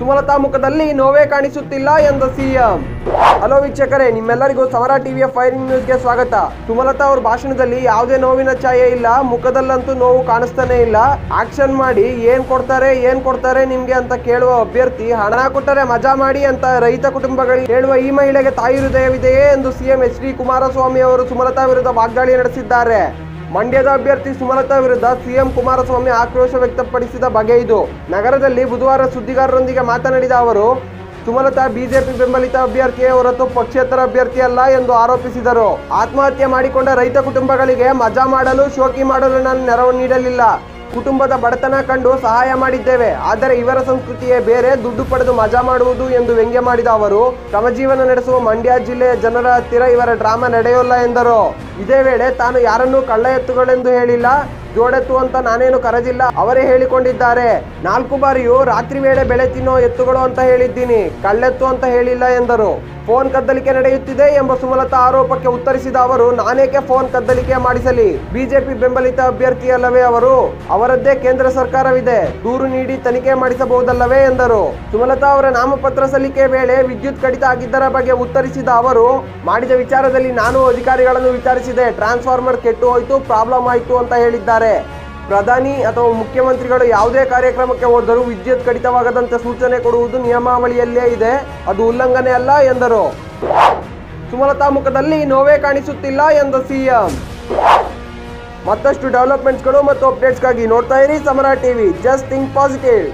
ಸುಮಲತಾ ಮುಖದಲ್ಲಿ ನೋವೇ ಕಾಣಿಸುತ್ತಿಲ್ಲ ಎಂದ ಸಿಎಂ. ಹಲೋ ವೀಕ್ಷಕರೇ, ನಿಮ್ಮೆಲ್ಲರಿಗೂ ಸಮರ ಟಿವಿಯ ಫೈರಿಂಗ್ ನ್ಯೂಸ್ಗೆ ಸ್ವಾಗತ. ಸುಮಲತಾ ಅವ್ರ ಭಾಷಣದಲ್ಲಿ ಯಾವುದೇ ನೋವಿನ ಛಾಯೆ ಇಲ್ಲ, ಮುಖದಲ್ಲಂತೂ ನೋವು ಕಾಣಿಸ್ತಾನೆ ಇಲ್ಲ. ಆಕ್ಷನ್ ಮಾಡಿ, ಏನ್ ಕೊಡ್ತಾರೆ ಏನ್ ಕೊಡ್ತಾರೆ ನಿಮ್ಗೆ ಅಂತ ಕೇಳುವ ಅಭ್ಯರ್ಥಿ, ಹಣ ಕೊಟ್ಟರೆ ಮಜಾ ಮಾಡಿ ಅಂತ ರೈತ ಕುಟುಂಬಗಳಿಗೆ ಹೇಳುವ ಈ ಮಹಿಳೆಗೆ ತಾಯಿ ಹೃದಯವಿದೆಯೇ ಎಂದು ಸಿಎಂ ಎಚ್ ಡಿ ಕುಮಾರಸ್ವಾಮಿ ಅವರು ಸುಮಲತಾ ವಿರುದ್ಧ ವಾಗ್ದಾಳಿ ನಡೆಸಿದ್ದಾರೆ. ಮಂಡ್ಯದ ಅಭ್ಯರ್ಥಿ ಸುಮಲತಾ ವಿರುದ್ಧ ಸಿಎಂ ಕುಮಾರಸ್ವಾಮಿ ಆಕ್ರೋಶ ವ್ಯಕ್ತಪಡಿಸಿದ ಬಗೆ ಇದು. ನಗರದಲ್ಲಿ ಬುಧವಾರ ಸುದ್ದಿಗಾರರೊಂದಿಗೆ ಮಾತನಾಡಿದ ಅವರು, ಸುಮಲತಾ ಬಿಜೆಪಿ ಬೆಂಬಲಿತ ಅಭ್ಯರ್ಥಿಯೇ ಹೊರತು ಪಕ್ಷೇತರ ಅಭ್ಯರ್ಥಿ ಅಲ್ಲ ಎಂದು ಆರೋಪಿಸಿದರು. ಆತ್ಮಹತ್ಯೆ ಮಾಡಿಕೊಂಡ ರೈತ ಕುಟುಂಬಗಳಿಗೆ ಮಜಾ ಮಾಡಲು ಶೋಕಿ ಮಾಡಲು ನಾನು ನೆರವು ನೀಡಲಿಲ್ಲ. ಕುಟುಂಬದ ಬಡತನ ಕಂಡು ಸಹಾಯ ಮಾಡಿದ್ದೇವೆ. ಆದರೆ ಇವರ ಸಂಸ್ಕೃತಿಯೇ ಬೇರೆ, ದುಡ್ಡು ಪಡೆದು ಮಜಾ ಮಾಡುವುದು ಎಂದು ವ್ಯಂಗ್ಯ ಮಾಡಿದ ಅವರು ಶ್ರಮಜೀವನ ನಡೆಸುವ ಮಂಡ್ಯ ಜಿಲ್ಲೆಯ ಜನರ ಹತ್ತಿರ ಇವರ ಡ್ರಾಮಾ ನಡೆಯೋಲ್ಲ ಎಂದರು. ಇದೇ ವೇಳೆ ತಾನು ಯಾರನ್ನೂ ಕಳ್ಳ ಎತ್ತುಗಳೆಂದು ಹೇಳಿಲ್ಲ. ಜೋಡೆತ್ತು ಅಂತ ನಾನೇನು ಕರೆದಿಲ್ಲ. ಅವರೇ ಹೇಳಿಕೊಂಡಿದ್ದಾರೆ. ನಾಲ್ಕು ಬಾರಿಯೂ ರಾತ್ರಿ ವೇಳೆ ಬೆಳೆ ತಿನ್ನೋ ಎತ್ತುಗಳು ಅಂತ ಹೇಳಿದ್ದೀನಿ. ಕಳ್ಳೆತ್ತು ಅಂತ ಹೇಳಿಲ್ಲ ಎಂದರು. ಫೋನ್ ಕದ್ದಲಿಕೆ ನಡೆಯುತ್ತಿದೆ ಎಂಬ ಸುಮಲತಾ ಆರೋಪಕ್ಕೆ ಉತ್ತರಿಸಿದ ಅವರು, ನಾನೇಕೆ ಫೋನ್ ಕದ್ದಲಿಕೆ ಮಾಡಿಸಲಿ? ಬಿಜೆಪಿ ಬೆಂಬಲಿತ ಅಭ್ಯರ್ಥಿಯಲ್ಲವೇ ಅವರು? ಅವರದ್ದೇ ಕೇಂದ್ರ ಸರ್ಕಾರವಿದೆ. ದೂರು ನೀಡಿ ತನಿಖೆ ಮಾಡಿಸಬಹುದಲ್ಲವೇ ಎಂದರು. ಸುಮಲತಾ ಅವರ ನಾಮಪತ್ರ ಸಲ್ಲಿಕೆ ವೇಳೆ ವಿದ್ಯುತ್ ಕಡಿತ ಆಗಿದ್ದರ ಬಗ್ಗೆ ಉತ್ತರಿಸಿದ ಅವರು, ಮಾಡಿದ ವಿಚಾರದಲ್ಲಿ ನಾನು ಅಧಿಕಾರಿಗಳನ್ನು ವಿಚಾರಿಸಿದೆ. ಟ್ರಾನ್ಸ್ಫಾರ್ಮರ್ ಕೆಟ್ಟು ಹೋಯಿತು, ಪ್ರಾಬ್ಲಮ್ ಆಯಿತು ಅಂತ ಹೇಳಿದ್ದಾರೆ. ಪ್ರಧಾನಿ ಅಥವಾ ಮುಖ್ಯಮಂತ್ರಿಗಳು ಯಾವುದೇ ಕಾರ್ಯಕ್ರಮಕ್ಕೆ ಹೋದರೂ ವಿದ್ಯುತ್ ಕಡಿತವಾಗದಂತೆ ಸೂಚನೆ ಕೊಡುವುದು ನಿಯಮಾವಳಿಯಲ್ಲೇ ಇದೆ. ಅದು ಉಲ್ಲಂಘನೆ ಅಲ್ಲ ಎಂದರು. ಸುಮಲತಾ ಮುಖದಲ್ಲಿ ನೋವೇ ಕಾಣಿಸುತ್ತಿಲ್ಲ ಎಂದ ಸಿಎಂ. ಮತ್ತಷ್ಟು ಡೆವಲಪ್ಮೆಂಟ್ಸ್ಗಳು ಮತ್ತು ಅಪ್ಡೇಟ್ಸ್ಗಾಗಿ ನೋಡ್ತಾ ಇರಿ ಸಮರ ಟಿವಿ. Just think positive.